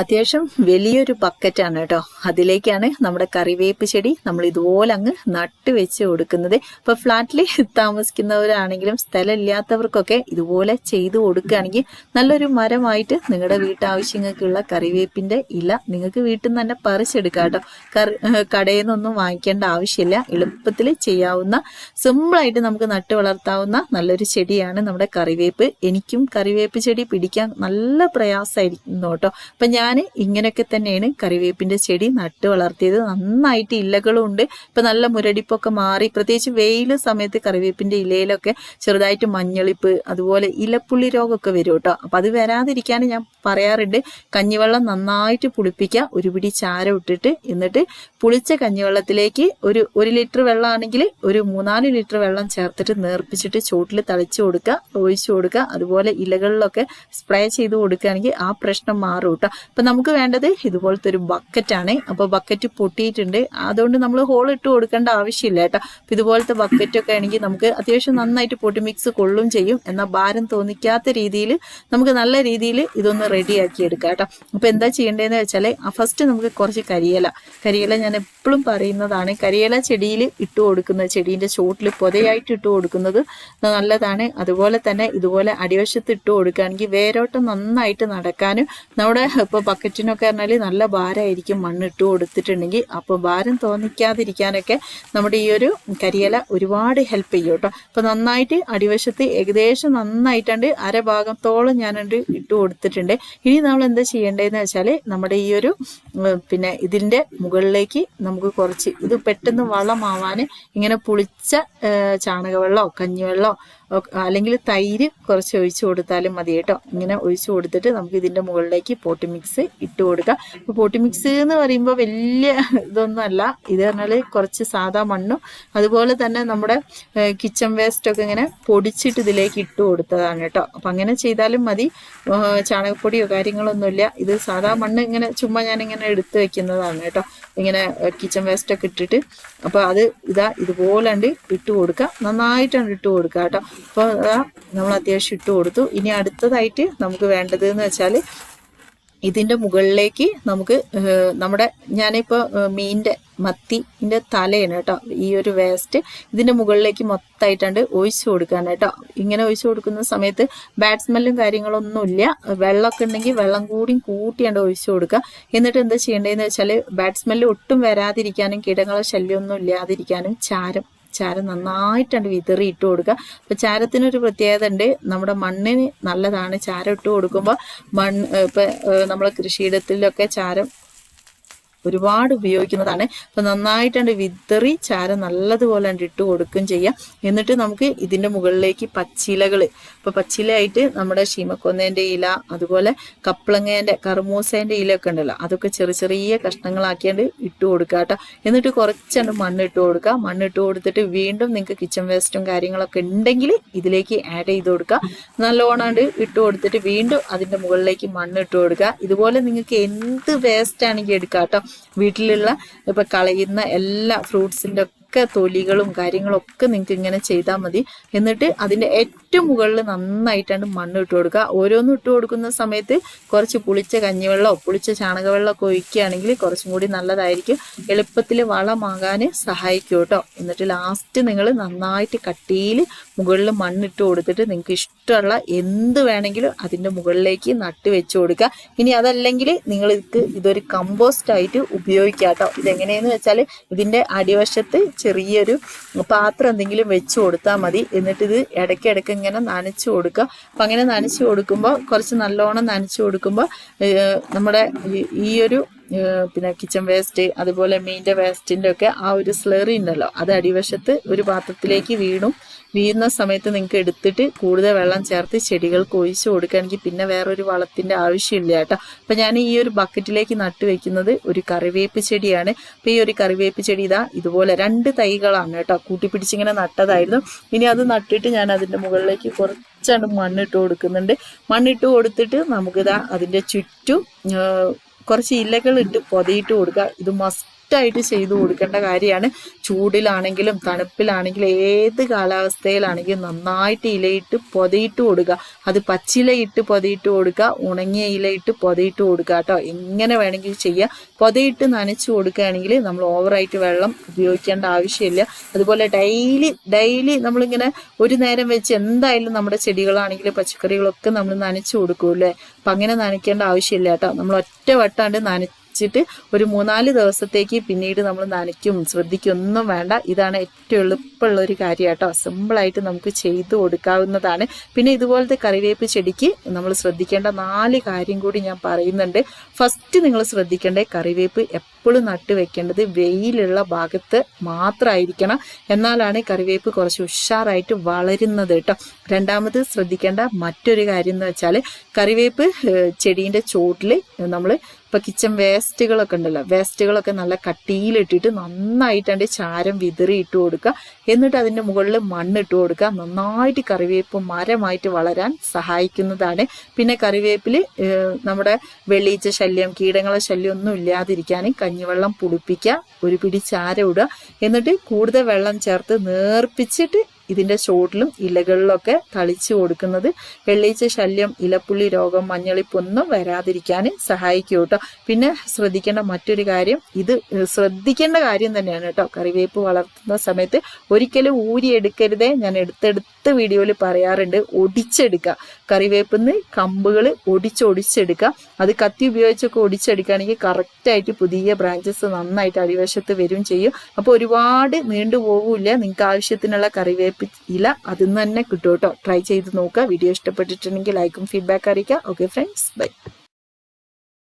അത്യാവശ്യം വലിയൊരു ബക്കറ്റാണ് കേട്ടോ. അതിലേക്കാണ് നമ്മുടെ കറിവേപ്പ് ചെടി നമ്മൾ ഇതുപോലെ അങ്ങ് നട്ട് വെച്ച് കൊടുക്കുന്നത്. ഇപ്പൊ ഫ്ലാറ്റിൽ താമസിക്കുന്നവരാണെങ്കിലും സ്ഥലം ഇല്ലാത്തവർക്കൊക്കെ ഇതുപോലെ ചെയ്തു കൊടുക്കുകയാണെങ്കിൽ നല്ലൊരു മരമായിട്ട് നിങ്ങളുടെ വീട്ടാവശ്യങ്ങൾക്കുള്ള കറിവേപ്പിന്റെ ഇല നിങ്ങൾക്ക് വീട്ടിൽ നിന്ന് തന്നെ പറിച്ചെടുക്കാം കേട്ടോ. കറി കടയിൽ നിന്നൊന്നും വാങ്ങിക്കേണ്ട ആവശ്യമില്ല. എളുപ്പത്തിൽ ചെയ്യാവുന്ന സിമ്പിളായിട്ട് നമുക്ക് നട്ട് വളർത്താവുന്ന നല്ലൊരു ചെടിയാണ് നമ്മുടെ കറിവേപ്പ്. എനിക്കും കറിവേപ്പ് ചെടി പിടിക്കാൻ നല്ല പ്രയാസമായിരുന്നു കേട്ടോ. അപ്പൊ ഞാൻ ഇങ്ങനെയൊക്കെ തന്നെയാണ് കറിവേപ്പിന്റെ ചെടി നട്ട് വളർത്തിയത്. നന്നായിട്ട് ഇലകളും ഉണ്ട്. ഇപ്പം നല്ല മുരടിപ്പൊക്കെ മാറി. പ്രത്യേകിച്ച് വെയിൽ സമയത്ത് കറിവേപ്പിന്റെ ഇലയിലൊക്കെ ചെറുതായിട്ട് മഞ്ഞളിപ്പ് അതുപോലെ ഇലപ്പുള്ളി രോഗമൊക്കെ വരും കേട്ടോ. അപ്പം അത് വരാതിരിക്കാൻ ഞാൻ പറയാറുണ്ട്. കഞ്ഞിവെള്ളം നന്നായിട്ട് പുളിപ്പിക്കുക. ഒരു പിടി ചാരം ഇട്ടിട്ട് എന്നിട്ട് പുളിച്ച കഞ്ഞിവെള്ളത്തിലേക്ക് ഒരു ഒരു ലിറ്റർ വെള്ളമാണെങ്കിൽ ഒരു മൂന്നാൽ ലിറ്റർ വെള്ളം ചേർത്തിട്ട് നേർപ്പിച്ചിട്ട് ചോട്ടിൽ തളിച്ചു കൊടുക്കുക ഒഴിച്ചു കൊടുക്കുക. അതുപോലെ ഇലകളിലൊക്കെ സ്പ്രേ ചെയ്ത് കൊടുക്കുകയാണെങ്കിൽ ആ പ്രശ്നം മാറും കേട്ടോ. അപ്പൊ നമുക്ക് വേണ്ടത് ഇതുപോലത്തെ ഒരു ബക്കറ്റാണ് അപ്പോൾ ബക്കറ്റ് പൊട്ടിയിട്ടുണ്ട്. അതുകൊണ്ട് നമ്മൾ ഹോൾ ഇട്ട് കൊടുക്കേണ്ട ആവശ്യമില്ല കേട്ടോ. അപ്പം ഇതുപോലത്തെ ബക്കറ്റൊക്കെ ആണെങ്കിൽ നമുക്ക് അത്യാവശ്യം നന്നായിട്ട് പൊട്ടി മിക്സ് കൊള്ളും ചെയ്യും. എന്നാൽ ഭാരം തോന്നിക്കാത്ത രീതിയിൽ നമുക്ക് നല്ല രീതിയിൽ ഇതൊന്ന് റെഡിയാക്കി എടുക്കാം കേട്ടോ. അപ്പോൾ എന്താ ചെയ്യേണ്ടതെന്ന് വെച്ചാൽ ഫസ്റ്റ് നമുക്ക് കുറച്ച് കരിയില. കരിയില ഞാൻ എപ്പോഴും പറയുന്നതാണ് കരിയില ചെടിയിൽ ഇട്ട് കൊടുക്കുന്നത് ചെടീന്റെ ചോട്ടിൽ പൊതയായിട്ട് ഇട്ട് കൊടുക്കുന്നത് നല്ലതാണ്. അതുപോലെ തന്നെ ഇതുപോലെ അടിവശത്ത് ഇട്ട് കൊടുക്കുകയാണെങ്കിൽ വേരോട്ടം നന്നായിട്ട് നടക്കാനും നമ്മുടെ ഇപ്പോൾ ബക്കറ്റിനൊക്കെ പറഞ്ഞാൽ നല്ല ഭാരമായിരിക്കും മണ്ണ് ഇട്ട് കൊടുത്തിട്ടുണ്ടെങ്കിൽ. അപ്പോൾ ഭാരം തോന്നിക്കാതിരിക്കാനൊക്കെ നമ്മുടെ ഈ ഒരു കരിയില ഒരുപാട് ഹെൽപ്പ് ചെയ്യും കേട്ടോ. അപ്പോൾ നന്നായിട്ട് അടിവശത്ത് ഏകദേശം നന്നായിട്ടുണ്ട് അരഭാഗത്തോളം ഞാനുണ്ട് ഇട്ട് കൊടുത്തിട്ടുണ്ട്. ഇനി നമ്മൾ എന്താ ചെയ്യേണ്ടതെന്ന് വെച്ചാൽ നമ്മുടെ ഈ ഒരു പിന്നെ ഇതിന്റെ മുകളിലേക്ക് നമുക്ക് കുറച്ച് ഇത് പെട്ടെന്ന് വളമാവാൻ ഇങ്ങനെ പുളിച്ച ചാണകവെള്ളമോ കഞ്ഞിവെള്ളമോ അല്ലെങ്കിൽ തൈര് കുറച്ച് ഒഴിച്ചു കൊടുത്താലും മതി കേട്ടോ. ഇങ്ങനെ ഒഴിച്ചു കൊടുത്തിട്ട് നമുക്ക് ഇതിന്റെ മുകളിലേക്ക് പോട്ടി മിക്സ് ഇട്ട് കൊടുക്കാം. ഇപ്പോൾ പോട്ടി മിക്സ് എന്ന് പറയുമ്പോൾ വലിയ ഇതൊന്നും അല്ല. ഇത് പറഞ്ഞാൽ കുറച്ച് സാധാ മണ്ണും അതുപോലെ തന്നെ നമ്മുടെ കിച്ചൺ വേസ്റ്റ് ഒക്കെ ഇങ്ങനെ പൊടിച്ചിട്ട് ഇതിലേക്ക് ഇട്ട് കൊടുത്തതാണ് കേട്ടോ. അപ്പം അങ്ങനെ ചെയ്താലും മതി. ചാണകപ്പൊടിയോ കാര്യങ്ങളൊന്നുമില്ല ഇത് സാധാ മണ്ണ് ഇങ്ങനെ ചുമ്മാ ഞാനിങ്ങനെ എടുത്ത് വെക്കുന്നതാണ് കേട്ടോ. ഇങ്ങനെ കിച്ചൺ വേസ്റ്റ് ഒക്കെ ഇട്ടിട്ട്. അപ്പോൾ അത് ഇതാ ഇതുപോലെ ഇട്ട് കൊടുക്കുക നന്നായിട്ടാണ് ഇട്ട് കൊടുക്കുക കേട്ടോ. അപ്പോൾ അതാ നമ്മൾ അത്യാവശ്യം ഇട്ട് കൊടുത്തു. ഇനി അടുത്തതായിട്ട് നമുക്ക് വേണ്ടത് എന്ന് വെച്ചാൽ ഇതിന്റെ മുകളിലേക്ക് നമുക്ക് നമ്മുടെ ഞാനിപ്പോൾ മീനിന്റെ മത്തിന്റെ തലയാണ് കേട്ടോ ഈ ഒരു വേസ്റ്റ് ഇതിന്റെ മുകളിലേക്ക് മൊത്തമായിട്ടാണ്ട് ഒഴിച്ചു കൊടുക്കാൻ കേട്ടോ. ഇങ്ങനെ ഒഴിച്ചു കൊടുക്കുന്ന സമയത്ത് ബാഡ് സ്മെല്ലും കാര്യങ്ങളൊന്നുമില്ല വെള്ളമൊക്കെ ഉണ്ടെങ്കിൽ വെള്ളം കൂടിയും കൂട്ടിയാണ്ട് ഒഴിച്ചു കൊടുക്കുക. എന്നിട്ട് എന്താ ചെയ്യേണ്ടതെന്ന് വെച്ചാൽ ബാഡ് സ്മെല്ല് ഒട്ടും വരാതിരിക്കാനും കീടങ്ങളെ ശല്യമൊന്നും ഇല്ലാതിരിക്കാനും ചാരം ചാരം നന്നായിട്ടാണ് വിതറി ഇട്ട് കൊടുക്കുക അപ്പോൾ ചാരത്തിനൊരു പ്രത്യേകത ഉണ്ട് നമ്മുടെ മണ്ണിന് നല്ലതാണ് ചാരം ഇട്ട് കൊടുക്കുമ്പോൾ മണ്ണ് ഇപ്പം നമ്മളെ കൃഷിയിടത്തിലൊക്കെ ചാരം ഒരുപാട് ഉപയോഗിക്കുന്നതാണ്. അപ്പം നന്നായിട്ടാണ് വിതറി ചാരം നല്ലതുപോലെ ഇട്ട് കൊടുക്കുകയും ചെയ്യാം. എന്നിട്ട് നമുക്ക് ഇതിന്റെ മുകളിലേക്ക് പച്ചിലകൾ ഇപ്പൊ പച്ചിലയായിട്ട് നമ്മുടെ ശീമക്കൊന്നേന്റെ ഇല അതുപോലെ കപ്ലങ്ങേന്റെ കറുമൂസേന്റെ ഇലയൊക്കെ ഉണ്ടല്ലോ അതൊക്കെ ചെറിയ ചെറിയ കഷ്ണങ്ങളാക്കിയാണ്ട് ഇട്ട് കൊടുക്കുക കേട്ടോ. എന്നിട്ട് കുറച്ചുണ്ട് മണ്ണ് ഇട്ട് കൊടുക്കുക. മണ്ണ് ഇട്ട് കൊടുത്തിട്ട് വീണ്ടും നിങ്ങൾക്ക് കിച്ചൺ വേസ്റ്റും കാര്യങ്ങളൊക്കെ ഉണ്ടെങ്കിൽ ഇതിലേക്ക് ആഡ് ചെയ്ത് കൊടുക്കുക. നല്ലോണാണ്ട് ഇട്ട് കൊടുത്തിട്ട് വീണ്ടും അതിന്റെ മുകളിലേക്ക് മണ്ണ് ഇട്ട് കൊടുക്കുക. ഇതുപോലെ നിങ്ങൾക്ക് എന്ത് വേസ്റ്റ് ആണെങ്കിൽ എടുക്കാം കേട്ടോ. വീട്ടിലുള്ള ഇപ്പൊ കളയുന്ന എല്ലാ ഫ്രൂട്ട്സിന്റെ ഒക്കെ തൊലികളും കാര്യങ്ങളും ഒക്കെ നിങ്ങൾക്ക് ഇങ്ങനെ ചെയ്താൽ മതി. എന്നിട്ട് അതിന്റെ ഏറ്റവും മുകളിൽ നന്നായിട്ടാണ് മണ്ണ് ഇട്ട് കൊടുക്കുക. ഓരോന്നും ഇട്ട് കൊടുക്കുന്ന സമയത്ത് കുറച്ച് പുളിച്ച കഞ്ഞിവെള്ളമോ പുളിച്ച ചാണകവെള്ളമൊക്കെ ഒഴിക്കുകയാണെങ്കിൽ കുറച്ചും കൂടി നല്ലതായിരിക്കും. എളുപ്പത്തിൽ വളമാകാൻ സഹായിക്കും കേട്ടോ. എന്നിട്ട് ലാസ്റ്റ് നിങ്ങൾ നന്നായിട്ട് കട്ടിയിൽ മുകളിൽ മണ്ണിട്ട് കൊടുത്തിട്ട് നിങ്ങൾക്ക് ഇഷ്ടമുള്ള എന്ത് വേണമെങ്കിലും അതിന്റെ മുകളിലേക്ക് നട്ട് വെച്ച് കൊടുക്കുക. ഇനി അതല്ലെങ്കിൽ നിങ്ങൾ ഇത് ഇതൊരു കമ്പോസ്റ്റ് ആയിട്ട് ഉപയോഗിക്കാം കേട്ടോ. ഇതെങ്ങനെയെന്ന് വെച്ചാൽ ഇതിന്റെ അടിവശത്ത് ചെറിയൊരു പാത്രം എന്തെങ്കിലും വെച്ച് കൊടുത്താൽ മതി. എന്നിട്ടിത് ഇത് ഇടയ്ക്ക് ഇടയ്ക്ക് ഇങ്ങനെ നനച്ചു കൊടുക്കുക. അപ്പം അങ്ങനെ നനച്ച് കൊടുക്കുമ്പോൾ കുറച്ച് നല്ലോണം നനച്ച് കൊടുക്കുമ്പോൾ നമ്മുടെ ഈ- ഒരു പിന്നെ കിച്ചൺ വേസ്റ്റ് അതുപോലെ മീന്റെ വേസ്റ്റിന്റെ ഒക്കെ ആ ഒരു സ്ലറി ഉണ്ടല്ലോ. അത് അടിവശത്ത് ഒരു പാത്രത്തിലേക്ക് വീണും വീഴുന്ന സമയത്ത് നിങ്ങൾക്ക് എടുത്തിട്ട് കൂടുതൽ വെള്ളം ചേർത്ത് ചെടികൾക്ക് ഒഴിച്ചു കൊടുക്കുകയാണെങ്കിൽ പിന്നെ വേറൊരു വളത്തിന്റെ ആവശ്യമില്ല കേട്ടോ. അപ്പം ഞാൻ ഈ ഒരു ബക്കറ്റിലേക്ക് നട്ടു വെക്കുന്നത് ഒരു കറിവേപ്പ് ചെടിയാണ്. അപ്പം ഈ ഒരു കറിവേപ്പ് ചെടി ഇതാ ഇതുപോലെ രണ്ട് തൈകളാണ് കേട്ടോ. കൂട്ടിപ്പിടിച്ചിങ്ങനെ നട്ടതായിരുന്നു. ഇനി അത് നട്ടിട്ട് ഞാൻ അതിന്റെ മുകളിലേക്ക് കുറച്ചാണ് മണ്ണിട്ട് കൊടുക്കുന്നുണ്ട്. മണ്ണിട്ട് കൊടുത്തിട്ട് നമുക്കിതാ അതിന്റെ ചുറ്റും കുറച്ച് ഇലകൾ ഇട്ട് പൊതയിട്ട് കൊടുക്കുക ഇത് മസ്റ്റ് മസ്റ്റായിട്ട് ചെയ്തു കൊടുക്കേണ്ട കാര്യമാണ്. ചൂടിലാണെങ്കിലും തണുപ്പിലാണെങ്കിലും ഏത് കാലാവസ്ഥയിലാണെങ്കിലും നന്നായിട്ട് ഇലയിട്ട് പൊതയിട്ട് കൊടുക്കുക. അത് പച്ചിലയിട്ട് പൊതയിട്ട് കൊടുക്കുക. ഉണങ്ങിയ ഇലയിട്ട് പൊതയിട്ട് കൊടുക്കുക കേട്ടോ. എങ്ങനെ വേണമെങ്കിൽ ചെയ്യുക പൊതയിട്ട് നനച്ചു കൊടുക്കുകയാണെങ്കിൽ നമ്മൾ ഓവറായിട്ട് വെള്ളം ഉപയോഗിക്കേണ്ട ആവശ്യമില്ല. അതുപോലെ ഡെയിലി ഡെയിലി നമ്മളിങ്ങനെ ഒരു നേരം വെച്ച് എന്തായാലും നമ്മുടെ ചെടികളാണെങ്കിലും പച്ചക്കറികളൊക്കെ നമ്മൾ നനച്ചു കൊടുക്കൂല്ലേ അപ്പം അങ്ങനെ നനയ്ക്കേണ്ട ആവശ്യമില്ല കേട്ടോ. നമ്മൾ ഒറ്റ വട്ടാണ്ട് നന വെച്ചിട്ട് ഒരു മൂന്നാൽ ദിവസത്തേക്ക് പിന്നീട് നമ്മൾ നനയ്ക്കും ശ്രദ്ധിക്കും ഒന്നും വേണ്ട. ഇതാണ് ഏറ്റവും എളുപ്പമുള്ള ഒരു കാര്യം കേട്ടോ സിമ്പിളായിട്ട് നമുക്ക് ചെയ്തു കൊടുക്കാവുന്നതാണ്. പിന്നെ ഇതുപോലത്തെ കറിവേപ്പ് ചെടിക്ക് നമ്മൾ ശ്രദ്ധിക്കേണ്ട നാല് കാര്യം കൂടി ഞാൻ പറയുന്നുണ്ട്. ഫസ്റ്റ് നിങ്ങൾ ശ്രദ്ധിക്കേണ്ട കറിവേപ്പ് എപ്പോഴും നട്ട് വെക്കേണ്ടത് വെയിലുള്ള ഭാഗത്ത് മാത്രമായിരിക്കണം എന്നാലാണ് കറിവേപ്പ് കുറച്ച് ഉഷാറായിട്ട് വളരുന്നത് കേട്ടോ. രണ്ടാമത് ശ്രദ്ധിക്കേണ്ട മറ്റൊരു കാര്യം എന്ന് വെച്ചാൽ കറിവേപ്പ് ചെടീന്റെ ചോട്ടിൽ നമ്മൾ ഇപ്പൊ കിച്ചൺ വേസ്റ്റുകളൊക്കെ ഉണ്ടല്ലോ. വേസ്റ്റുകളൊക്കെ നല്ല കട്ടിയിലിട്ടിട്ട് നന്നായിട്ടാണ്ട് ചാരം വിതറി ഇട്ട് കൊടുക്കുക. എന്നിട്ട് അതിന്റെ മുകളിൽ മണ്ണിട്ട് കൊടുക്കുക. നന്നായിട്ട് കറിവേപ്പ് മരമായിട്ട് വളരാൻ സഹായിക്കുന്നതാണ്. പിന്നെ കറിവേപ്പിൽ നമ്മുടെ വെള്ളീച്ച ശല്യം കീടങ്ങളെ ശല്യം ഒന്നും ഇല്ലാതിരിക്കാൻ കഞ്ഞിവെള്ളം പുളിപ്പിക്കുക. ഒരു പിടി ചാരം ഇടുക. എന്നിട്ട് കൂടുതൽ വെള്ളം ചേർത്ത് നേർപ്പിച്ചിട്ട് ഇതിന്റെ ചോട്ടിലും ഇലകളിലൊക്കെ തളിച്ചു കൊടുക്കുന്നത്. വെള്ളീച്ച ശല്യം ഇലപ്പുള്ളി രോഗം മഞ്ഞളിപ്പൊന്നും വരാതിരിക്കാൻ സഹായിക്കും കേട്ടോ. പിന്നെ ശ്രദ്ധിക്കേണ്ട മറ്റൊരു കാര്യം ഇത് ശ്രദ്ധിക്കേണ്ട കാര്യം തന്നെയാണ് കേട്ടോ. കറിവേപ്പ് വളർത്തുന്ന സമയത്ത് ഒരിക്കലും ഊരിയെടുക്കരുതേ. ഞാൻ എടുത്തെടുത്ത് വീഡിയോയിൽ പറയാറുണ്ട് ഒടിച്ചെടുക്കുക. കറിവേപ്പിന്ന് കമ്പുകൾ ഒടിച്ചൊടിച്ചെടുക്കുക. അത് കത്തി ഉപയോഗിച്ചൊക്കെ ഒടിച്ചെടുക്കുകയാണെങ്കിൽ കറക്റ്റായിട്ട് പുതിയ ബ്രാഞ്ചസ് നന്നായിട്ട് അടിവശത്ത് വരും ചെയ്യും. അപ്പോൾ ഒരുപാട് നീണ്ടു പോകില്ല. നിങ്ങൾക്ക് ആവശ്യത്തിനുള്ള കറിവേപ്പ് ഇല അതിൽ നിന്ന് തന്നെ കിട്ടും കേട്ടോ. ട്രൈ ചെയ്ത് നോക്കുക. വീഡിയോ ഇഷ്ടപ്പെട്ടിട്ടുണ്ടെങ്കിൽ ലൈക്കും ഫീഡ്ബാക്ക് അറിയിക്കുക. Okay friends bye